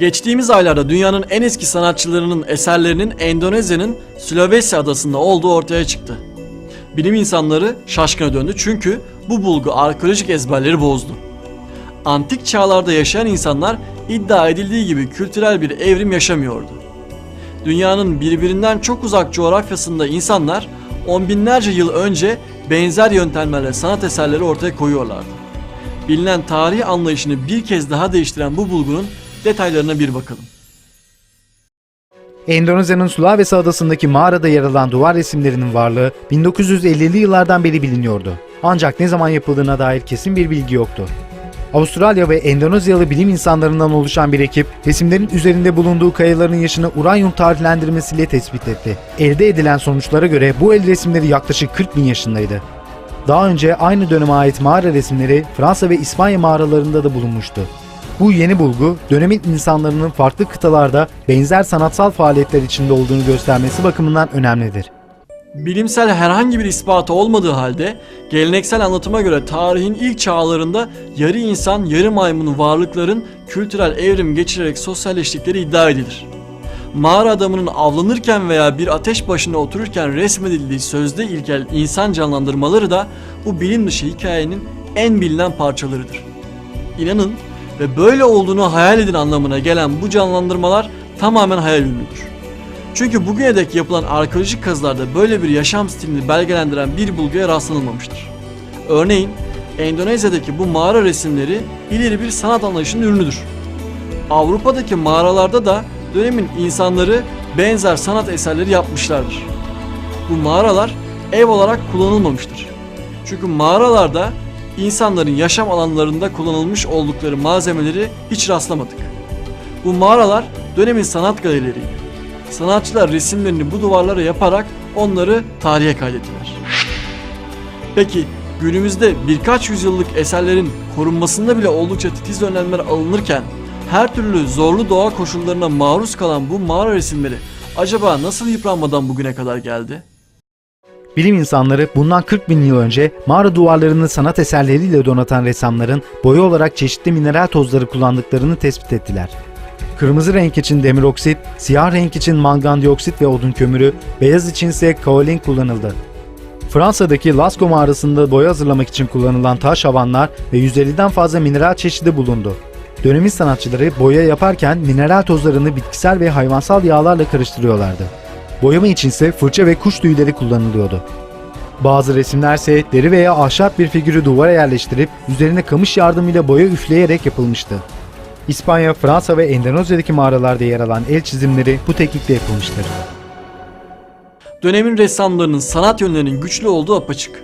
Geçtiğimiz aylarda dünyanın en eski sanatçılarının eserlerinin Endonezya'nın Sulawesi adasında olduğu ortaya çıktı. Bilim insanları şaşkına döndü çünkü bu bulgu arkeolojik ezberleri bozdu. Antik çağlarda yaşayan insanlar iddia edildiği gibi kültürel bir evrim yaşamıyordu. Dünyanın birbirinden çok uzak coğrafyasında insanlar on binlerce yıl önce benzer yöntemlerle sanat eserleri ortaya koyuyorlardı. Bilinen tarih anlayışını bir kez daha değiştiren bu bulgunun detaylarına bir bakalım. Endonezya'nın Sulawesi adasındaki mağarada yer alan duvar resimlerinin varlığı 1950'li yıllardan beri biliniyordu. Ancak ne zaman yapıldığına dair kesin bir bilgi yoktu. Avustralya ve Endonezyalı bilim insanlarından oluşan bir ekip resimlerin üzerinde bulunduğu kayaların yaşını uranyum tarihlendirmesiyle tespit etti. Elde edilen sonuçlara göre bu el resimleri yaklaşık 40 bin yaşındaydı. Daha önce aynı döneme ait mağara resimleri Fransa ve İspanya mağaralarında da bulunmuştu. Bu yeni bulgu dönemin insanların farklı kıtalarda benzer sanatsal faaliyetler içinde olduğunu göstermesi bakımından önemlidir. Bilimsel herhangi bir ispatı olmadığı halde geleneksel anlatıma göre tarihin ilk çağlarında yarı insan yarı maymun varlıkların kültürel evrim geçirerek sosyalleştikleri iddia edilir. Mağara adamının avlanırken veya bir ateş başında otururken resmedildiği sözde ilkel insan canlandırmaları da bu bilim dışı hikayenin en bilinen parçalarıdır. İnanın ve böyle olduğunu hayal edin anlamına gelen bu canlandırmalar tamamen hayal ürünüdür. Çünkü bugüne dek yapılan arkeolojik kazılarda böyle bir yaşam stilini belgelendiren bir bulguya rastlanılmamıştır. Örneğin Endonezya'daki bu mağara resimleri ileri bir sanat anlayışının ürünüdür. Avrupa'daki mağaralarda da dönemin insanları benzer sanat eserleri yapmışlardır. Bu mağaralar ev olarak kullanılmamıştır. Çünkü mağaralarda insanların yaşam alanlarında kullanılmış oldukları malzemeleri hiç rastlamadık. Bu mağaralar dönemin sanat galerileriydi. Sanatçılar resimlerini bu duvarlara yaparak onları tarihe kaydettiler. Peki günümüzde birkaç yüzyıllık eserlerin korunmasında bile oldukça titiz önlemler alınırken her türlü zorlu doğa koşullarına maruz kalan bu mağara resimleri acaba nasıl yıpranmadan bugüne kadar geldi? Bilim insanları bundan 40 bin yıl önce mağara duvarlarını sanat eserleriyle donatan ressamların boya olarak çeşitli mineral tozları kullandıklarını tespit ettiler. Kırmızı renk için demir oksit, siyah renk için mangan dioksit ve odun kömürü, beyaz için ise kaolin kullanıldı. Fransa'daki Lascaux mağarasında boya hazırlamak için kullanılan taş havanlar ve 150'den fazla mineral çeşidi bulundu. Dönemin sanatçıları boya yaparken mineral tozlarını bitkisel ve hayvansal yağlarla karıştırıyorlardı. Boyama içinse fırça ve kuş tüyleri kullanılıyordu. Bazı resimlerse deri veya ahşap bir figürü duvara yerleştirip üzerine kamış yardımıyla boya üfleyerek yapılmıştı. İspanya, Fransa ve Endonezya'daki mağaralarda yer alan el çizimleri bu teknikle yapılmıştır. Dönemin ressamlarının sanat yönlerinin güçlü olduğu apaçık.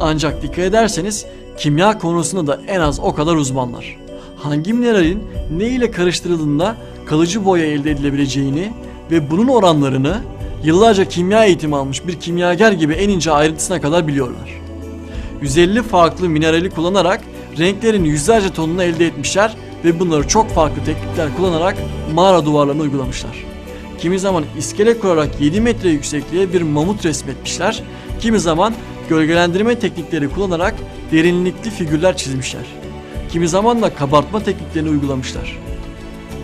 Ancak dikkat ederseniz kimya konusunda da en az o kadar uzmanlar. Hangi mineralin ne ile karıştırıldığında kalıcı boya elde edilebileceğini ve bunun oranlarını yıllarca kimya eğitimi almış bir kimyager gibi en ince ayrıntısına kadar biliyorlar. 150 farklı minerali kullanarak renklerin yüzlerce tonunu elde etmişler ve bunları çok farklı teknikler kullanarak mağara duvarlarına uygulamışlar. Kimi zaman iskele kurarak 7 metre yüksekliğe bir mamut resmetmişler, kimi zaman gölgelendirme teknikleri kullanarak derinlikli figürler çizmişler. Kimi zaman da kabartma tekniklerini uygulamışlar.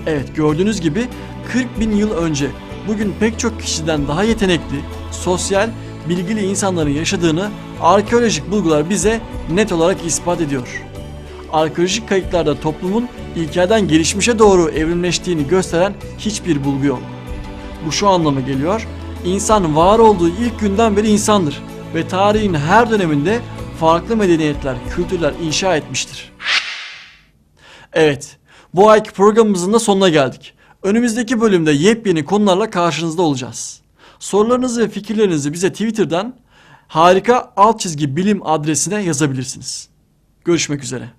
Evet gördüğünüz gibi 40 bin yıl önce bugün pek çok kişiden daha yetenekli, sosyal, bilgili insanların yaşadığını arkeolojik bulgular bize net olarak ispat ediyor. Arkeolojik kayıtlarda toplumun ilkelden gelişmişe doğru evrimleştiğini gösteren hiçbir bulgu yok. Bu şu anlama geliyor. İnsan var olduğu ilk günden beri insandır ve tarihin her döneminde farklı medeniyetler, kültürler inşa etmiştir. Evet, bu ayki programımızın da sonuna geldik. Önümüzdeki bölümde yepyeni konularla karşınızda olacağız. Sorularınızı ve fikirlerinizi bize Twitter'dan harika alt çizgi bilim adresine yazabilirsiniz. Görüşmek üzere.